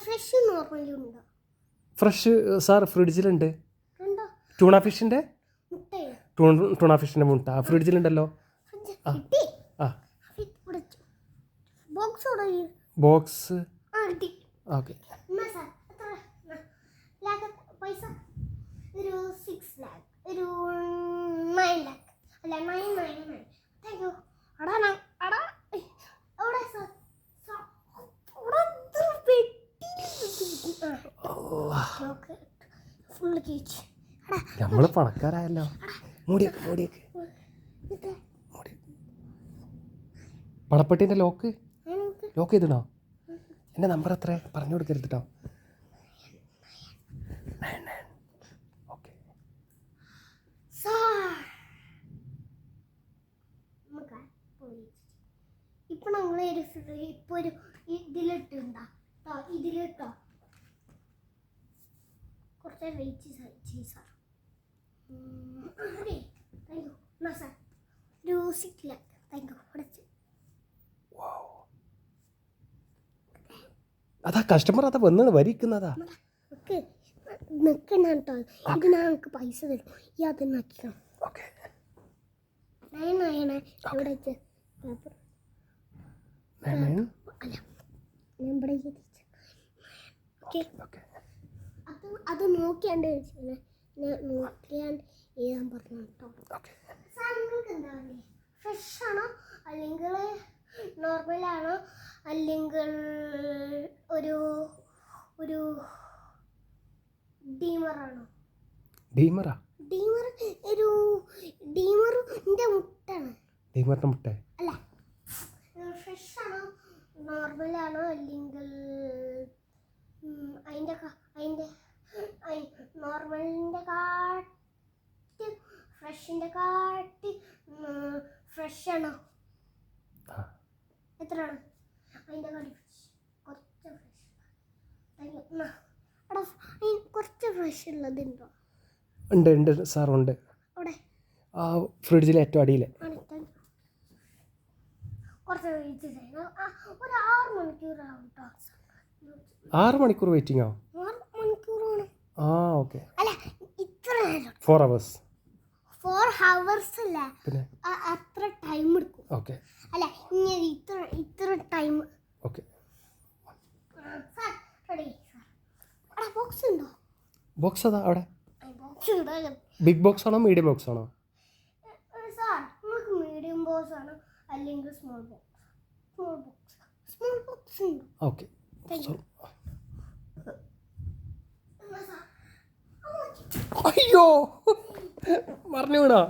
Fresh fresh sir ഫ്രിഡ്ജിലുണ്ട്. Tuna ഫിഷിന്റെ ടൂൺ ടൂണ ഫിഷിന്റെ മുട്ട. ഫ്രിഡ്ജിലുണ്ടല്ലോ. ഫ്രിഡ്ജ് ആ. ബോക്സ് ഓക്കെ എന്നാ സാർ എത്ര ലാക്ക് പൈസ ഒരു സിക്സ് ലാക്ക് ഒരു നയൻ ലാക്ക് അല്ല nine nine nine thank you അടാ ഞാൻ അടാ ഏയ്, അവിടെ സാർ സാർ അവിടെ ഇത് പെട്ടി നമ്മൾ പണക്കാരായല്ലോ. മൂടിയൊക്കെ മൂടിയൊക്കെ. പണപ്പെട്ടിന്റെ ലോക്ക്? ലോക്ക് ചെയ്തിടണോ? എന്റെ നമ്പർ എത്ര പറഞ്ഞു കൊടുക്കരുത് കേട്ടോ ഓക്കെ. ഇപ്പൊ നമ്മളെ ഒരു ഒരു ഇതിലിട്ടുണ്ടോ. ഇതിലിട്ടോ. വെയിറ്റ് ചെയ്യും സാർ അതെ thank you sir six thank you അതാ കസ്റ്റമർ അതാ വന്നാണ് വരിക്കുന്നതാ. നിൽക്കണം കേട്ടോ ഇത് ഞങ്ങൾക്ക് പൈസ തരും. ഈ അത് നക്കണം ഓക്കെ നയൻ നയന ഇവിടെ വെച്ച്. പേപ്പർ അല്ല ഞാൻ ഇവിടെ ഓക്കെ ഓക്കെ അത് അത് നോക്കിയാണ്ട് നോക്കിയാണ്ട് എഴുതാൻ പറഞ്ഞു കേട്ടോ ഫ്രഷ് ആണോ? അല്ലെങ്കിൽ നോർമൽ ആണോ? അല്ലെങ്കിൽ ഒരു ഒരു ഡീമറാണോ ഡീമറാ? ഡീമർ ഒരു ഡീമറിന്റെ മുട്ടാണ്. ഡീമറിന്റെ മുട്ട. അല്ല ഫ്രഷ് ആണോ? നോർമൽ ആണോ? അല്ലെങ്കിൽ അതിന്റെ അതിന്റെ അതിന്റെ നോർമലിന്റെ കാട്ടി ഫ്രഷിന്റെ കാട്ടി ഫ്രഷ് ആണോ? ആ. എത്രയാണ്? അതിന്റെ കാട്ടി കുറച്ച് ഫ്രഷ് അതിന് കുറച്ച് ഫ്രഷ് ഉള്ളതുണ്ടോ ഉണ്ട്? ഉണ്ട് സാർ ഉണ്ട്. അവിടെ? ആ ഫ്രിഡ്ജിലെ ഏറ്റവും അടിയിൽ ആറ് മണിക്കൂർ വെയിറ്റിംഗ് മണിക്കൂറാണ് ആ ഓക്കെ. അല്ല ഇത്ര ഫോർ അവേഴ്സ് ഫോർ ഹവേഴ്സ് അല്ല. പിന്നെ? അത്ര ടൈം എടുക്കും. ഓക്കെ. അല്ല ഇങ്ങനെ ഇത്ര ഇത്ര ടൈം ഓക്കെ. ബോക്സ് ഉണ്ടോ? ബോക്സ് അതാ അവിടെ? ബിഗ് ബോക്സ് ആണോ മീഡിയം ബോക്സ് ആണോ? സാർ മീഡിയം ബോക്സ് ആണോ അല്ലെങ്കിൽ small box small box small box ഉണ്ടോ. ഓക്കെ. അയ്യോ. മറന്നു വീണോ?